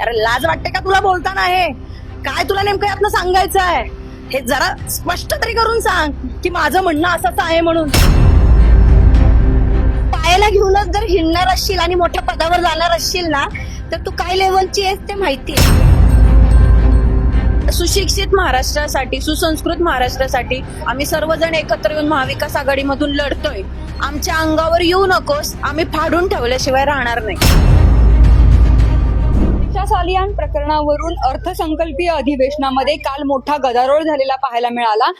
अरे लाज वाटते का तुला बोलताना हे? काय तुला नेमकं यातनं सांगायचं आहे? हे जरा स्पष्ट तरी करून सांग की माझं म्हणणं असंच आहे म्हणून. पायाला घेऊनच जर हिंडणार असशील आणि मोठ्या पदावर जाणार असशील ना तर तू काय लेवलची आहेस ते माहितीये सुशिक्षित महाराष्ट्रासाठी सुसंस्कृत महाराष्ट्रासाठी आम्ही सर्वजण एकत्र येऊन महाविकास आघाडीमधून लढतोय. आमच्या अंगावर येऊ नकोस आम्ही फाडून ठेवल्याशिवाय राहणार नाही. दिशा प्रकरणावरून अर्थसंकल्पीय अधिवेशनामध्ये काल मोठा गदारोळ झालेला पाहायला मिळाला.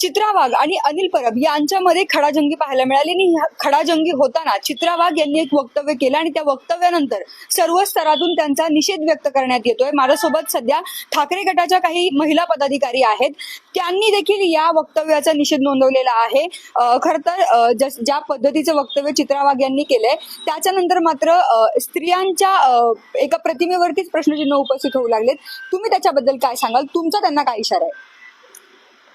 चित्रा वाघ आणि अनिल परब यांच्यामध्ये खडाजंगी पाहायला मिळाली आणि खडाजंगी होताना चित्रा वाघ यांनी एक वक्तव्य केलं आणि त्या वक्तव्यानंतर सर्व स्तरातून त्यांचा निषेध व्यक्त करण्यात येतोय. माझ्यासोबत सध्या ठाकरे गटाच्या काही महिला पदाधिकारी आहेत. त्यांनी देखील या वक्तव्याचा निषेध नोंदवलेला आहे. खर तर ज्या पद्धतीचं वक्तव्य चित्रा वाघ यांनी केलंय त्याच्यानंतर मात्र स्त्रियांच्या एका प्रतिमेवरतीच प्रश्नचिन्ह उपस्थित होऊ लागलेत. तुम्ही त्याच्याबद्दल काय सांगाल? तुमचा त्यांना काय इशारा आहे?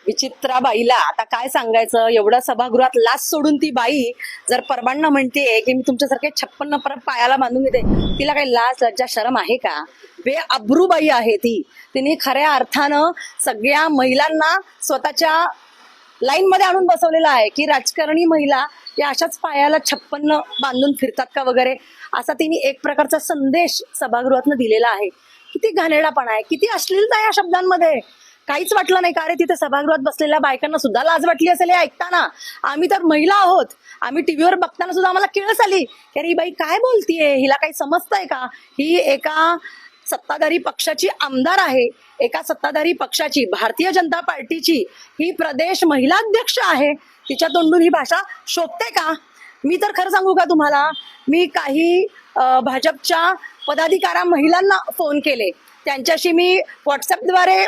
विचित्रा बाईला. आता काय सांगायचं? एवढं सभागृहात लाच सोडून ती बाई जर परबांना म्हणतेय की मी तुमच्यासारखे छप्पन्न परत पायाला बांधून घेते तिला काही लाच लज्जा शरम आहे का? बे अब्रू बाई आहे ती. तिने खऱ्या अर्थानं सगळ्या महिलांना स्वतःच्या लाईन मध्ये आणून बसवलेला आहे की राजकारणी महिला या अशाच पायाला छप्पन्न बांधून फिरतात का वगैरे? असा तिने एक प्रकारचा संदेश सभागृहातनं दिलेला आहे. किती घाणेडापणा आहे. किती अश्लीलता या शब्दांमध्ये. काहीच वाटलं नाही का रे तिथे सभागृहात बसलेल्या बायकांना सुद्धा लाज वाटली असेल हे ऐकताना? आम्ही तर महिला आहोत. आम्ही टीव्हीवर बघताना सुद्धा आम्हाला किळस आली की अरे ही बाई काय बोलतीये? हिला काही समजतंय का? ही एका सत्ताधारी पक्षाची आमदार आहे. एका सत्ताधारी पक्षाची भारतीय जनता पार्टीची ही प्रदेश महिला अध्यक्ष आहे. तिच्या तोंडून ही भाषा शोभते का? मी तर खरं सांगू का तुम्हाला? मी काही भाजपच्या पदाधिकारा महिलांना फोन केले. त्यांच्याशी मी व्हॉट्सअपद्वारे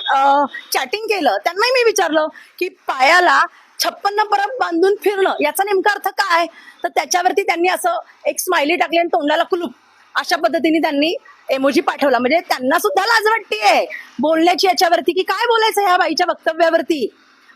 चॅटिंग केलं. त्यांनाही मी विचारलं की पायाला छप्पन्न परत बांधून फिरणं याचा नेमका अर्थ काय? तर त्याच्यावरती त्यांनी असं एक स्माइली टाकली आणि तोंडाला कुलूप. अशा पद्धतीने त्यांनी एमोजी पाठवला. म्हणजे त्यांना सुद्धा लाज वाटतेय बोलण्याची याच्यावरती की काय बोलायचं ह्या बाईच्या वक्तव्यावरती.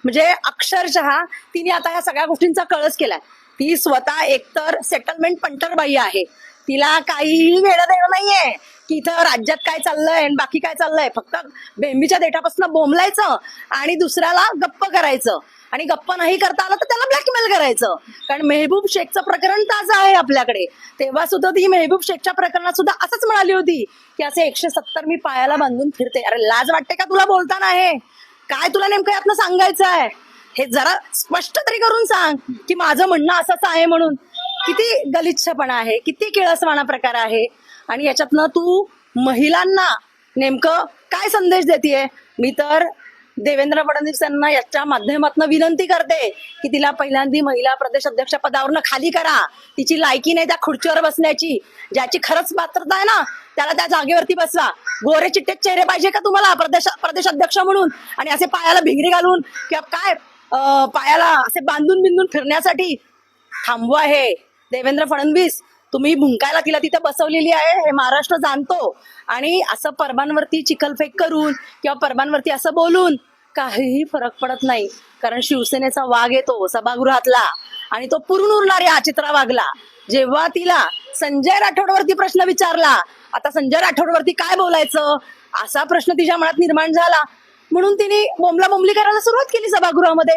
म्हणजे अक्षरशः तिने आता या सगळ्या गोष्टींचा कळस केलाय. ती स्वतः एकतर सेटलमेंट पंटर बाई आहे. तिला काहीही घेणं देणं नाहीये. की इथं राज्यात काय चाललंय आणि बाकी काय चाललंय? फक्त बेंबीच्या देठापासून बोंबलायचं आणि दुसऱ्याला गप्प करायचं. आणि गप्प नाही करता आलं तर त्याला ब्लॅकमेल करायचं. कारण मेहबूब शेखचं प्रकरण ताजं आहे आपल्याकडे. तेव्हा सुद्धा ती मेहबूब शेखच्या प्रकरणात सुद्धा असंच म्हणाली होती की असे एकशे सत्तर मी पायाला बांधून फिरते. अरे लाज वाटते का तुला बोलताना हे? काय तुला नेमकं यातनं सांगायचं आहे हे जरा स्पष्ट तरी करून सांग की माझं म्हणणं असंच आहे म्हणून. किती गलिच्छपणा आहे किती किळसवाणा प्रकार आहे. आणि याच्यातनं तू महिलांना नेमकं काय संदेश देतेय? मी तर देवेंद्र फडणवीस यांना याच्या माध्यमातून विनंती करते की तिला पहिल्यांदी महिला प्रदेश अध्यक्ष पदावरनं खाली करा. तिची लायकी नाही त्या खुर्चीवर बसण्याची. ज्याची खरंच पात्रता आहे ना त्याला त्या जागेवरती बसवा. गोरे चिट्टे चेहरे पाहिजे का तुम्हाला? प्रदेश प्रदेश अध्यक्ष म्हणून. आणि असे पायाला भिंगरी घालून किंवा काय पायाला असे बांधून बिंदून फिरण्यासाठी थांबवा हे देवेंद्र फडणवीस तुम्ही भुंकायला तिला तिथे बसवलेली आहे हे महाराष्ट्र जाणतो. आणि असं परबांवरती चिखलफेक करून किंवा परबांवरती असं बोलून काहीही फरक पडत नाही. कारण शिवसेनेचा वाघ येतो सभागृहातला आणि तो पुरून उरणाऱ्या चित्रा वागला जेव्हा तिला संजय राठोडवरती प्रश्न विचारला आता संजय राठोडवरती काय बोलायचं? असा प्रश्न तिच्या मनात निर्माण झाला. म्हणून तिने बोंबला बोंबली करायला सुरुवात केली सभागृहामध्ये.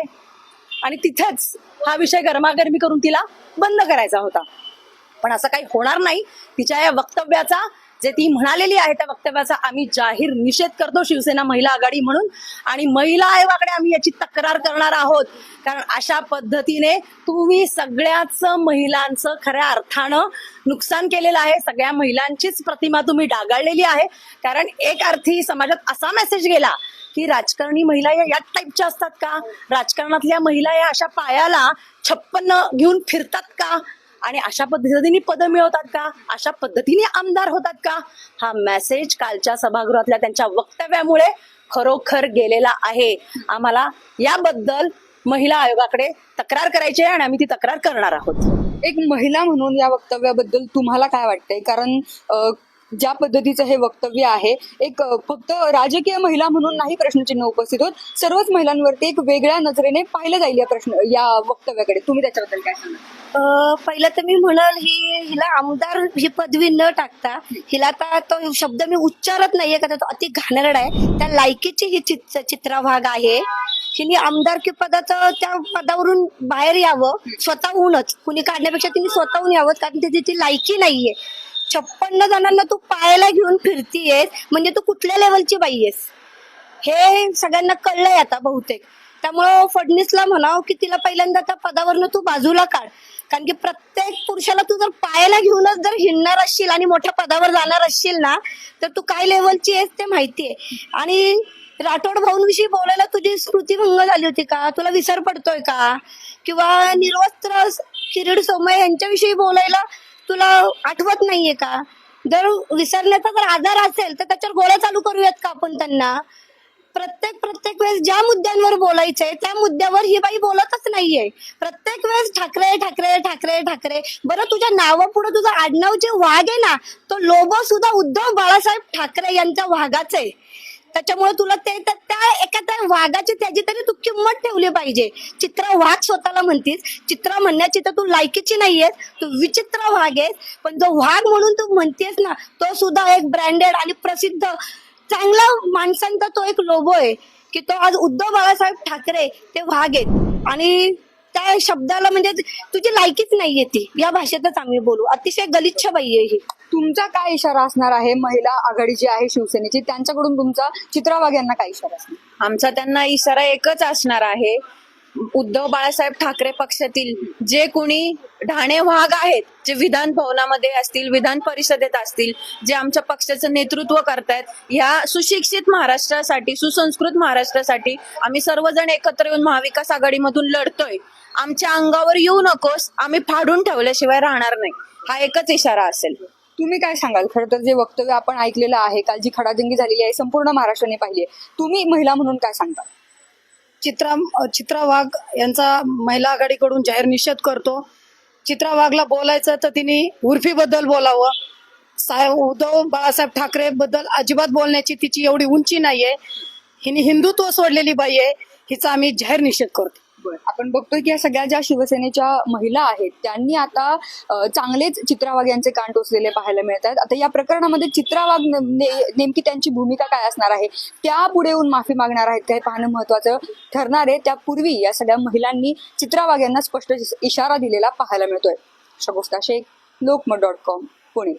आणि तिथेच हा विषय गरमागरमी करून तिला बंद करायचा होता. पण असं काही होणार नाही. तिच्या या वक्तव्याचा जे ती म्हणालेली आहे त्या वक्तव्याचा आम्ही जाहीर निषेध करतो शिवसेना महिला आघाडी म्हणून. आणि महिला आयोगाकडे आम्ही याची तक्रार करणार आहोत. कारण अशा पद्धतीने तुम्ही सगळ्याच महिलांचं खऱ्या अर्थानं नुकसान केलेलं आहे. सगळ्या महिलांचीच प्रतिमा तुम्ही डागाळलेली आहे. कारण एक अर्थी समाजात असा मेसेज गेला की राजकारणी महिला या याच टाईपच्या असतात का? राजकारणातल्या महिला या अशा पायाला छप्पन्न घेऊन फिरतात का? आणि अशा पद्धतीने पदं मिळवतात का? अशा पद्धतीने आमदार होतात का? हा मेसेज कालच्या सभागृहातल्या त्यांच्या वक्तव्यामुळे खरोखर गेलेला आहे. आम्हाला याबद्दल महिला आयोगाकडे तक्रार करायची आहे आणि आम्ही ती तक्रार करणार आहोत. एक महिला म्हणून या वक्तव्याबद्दल तुम्हाला काय वाटतंय? कारण ज्या पद्धतीचं हे वक्तव्य आहे एक फक्त राजकीय महिला म्हणून नाही प्रश्नचिन्ह उपस्थित होत सर्वच महिलांवरती एक वेगळ्या नजरेने पाहिलं जाईल या प्रश्न या वक्तव्याकडे. तुम्ही त्याच्याबद्दल काय सांगा पहिलं तर मी म्हणाल ही हिला आमदार ही पदवी न टाकता हिला आता तो शब्द मी उच्चारत नाहीये का तो अति घाणेरडा आहे. त्या लायकीची ही चित- चित्राभाग आहे. हिने आमदारकी पदाचं त्या पदावरून बाहेर यावं स्वतःहूनच. कुणी काढण्यापेक्षा तिने स्वतःहून यावं कारण तिची ती लायकी नाहीये. छप्पन्न जणांना तू पायाला घेऊन फिरतीयेस. म्हणजे तू कुठल्या लेवलची बाई आहेस हे सगळ्यांना कळलंय आता बहुतेक. त्यामुळं फडणीसला म्हणाव की तिला पहिल्यांदा त्या पदावरनं तू बाजूला काढ. कारण की प्रत्येक पुरुषाला तू जर पायाला घेऊनच जर हिंडणार असशील आणि मोठ्या पदावर जाणार असशील ना तर तू काय लेवलची आहेस ते माहितीये. आणि राठोड भाऊंविषयी बोलायला तुझी स्मृतीभंग झाली होती का? तुला विसर पडतोय का? किंवा निर्वस्त्र किरीड सोमय यांच्याविषयी बोलायला तुला आठवत नाहीये का? जर विसरण्याचा जर आजार असेल तर त्याच्यावर गोळ्या चालू करूयात का आपण त्यांना? प्रत्येक प्रत्येक वेळेस ज्या मुद्द्यांवर बोलायचंय त्या मुद्द्यावर ही बाई बोलतच नाहीये. प्रत्येक वेळेस ठाकरे ठाकरे ठाकरे ठाकरे. बरं तुझ्या नावापुढे तुझं आडनाव जे वाघ आहे ना तो लोबो सुद्धा उद्धव बाळासाहेब ठाकरे यांच्या वाघाच आहे. त्याच्यामुळे तुला ते त्या एका त्या वाघाची त्याची तरी तू किंमत ठेवली पाहिजे. चित्रा वाघ स्वतःला म्हणतीस. चित्रा म्हणण्याची तर तू लायकीची नाहीयेस. तू विचित्र वाघ आहेस. पण जो वाघ म्हणून तू म्हणतेस ना तो सुद्धा एक ब्रँडेड आणि प्रसिद्ध चांगला माणसांचा तो एक लोबो आहे. की तो आज उद्धव बाळासाहेब ठाकरे ते वाघ आहेत. आणि त्या शब्दाला म्हणजे तुझी लायकीच नाहीये ती. या भाषेतच आम्ही बोलू. अतिशय गलिच्छ बाई आहे ही. तुमचा काय इशारा असणार आहे? महिला आघाडी जी आहे शिवसेनेची त्यांच्याकडून तुमचा चित्रा वाघ यांना काय इशारा असणार? आमचा त्यांना इशारा एकच असणार आहे. उद्धव बाळासाहेब ठाकरे पक्षातील जे कोणी ढाणे वाघ आहेत जे विधान भवनामध्ये असतील विधान परिषदेत असतील जे आमच्या पक्षाचं नेतृत्व करतायत ह्या सुशिक्षित महाराष्ट्रासाठी सुसंस्कृत महाराष्ट्रासाठी आम्ही सर्वजण एकत्र येऊन महाविकास आघाडीमधून लढतोय. आमच्या अंगावर येऊ नकोस आम्ही फाडून ठेवल्याशिवाय राहणार नाही. हा एकच इशारा असेल. तुम्ही काय सांगाल? खरं तर जे वक्तव्य आपण ऐकलेलं आहे काल जी खडाजंगी झालेली आहे संपूर्ण महाराष्ट्राने पाहिली आहे. तुम्ही महिला म्हणून काय सांगता? चित्रा चित्रा वाघ यांचा महिला आघाडीकडून जाहीर निषेध करतो. चित्रा वाघला बोलायचं तर तिने उर्फीबद्दल बोलावं. साहेब उद्धव बाळासाहेब ठाकरे बद्दल अजिबात बोलण्याची तिची एवढी उंची नाहीये. हिने हिंदुत्व सोडलेली बाई आहे. हिचा आम्ही जाहीर निषेध करतो. आपण बघतोय की या सगळ्या ज्या शिवसेनेच्या महिला आहेत त्यांनी आता चांगलेच चित्रा वाघ यांचे कान टोचलेले पाहायला मिळत आहेत आता या प्रकरणामध्ये चित्रा वाघ ने- नेमकी त्यांची भूमिका काय असणार आहे? त्या पुढे येऊन माफी मागणार आहेत काय? पाहणं महत्वाचं ठरणार आहे. त्यापूर्वी या सगळ्या महिलांनी चित्रा वाघ यांना स्पष्ट इशारा दिलेला पाहायला मिळतोय. Shagufta Shaikh Lokmat dot com Pune.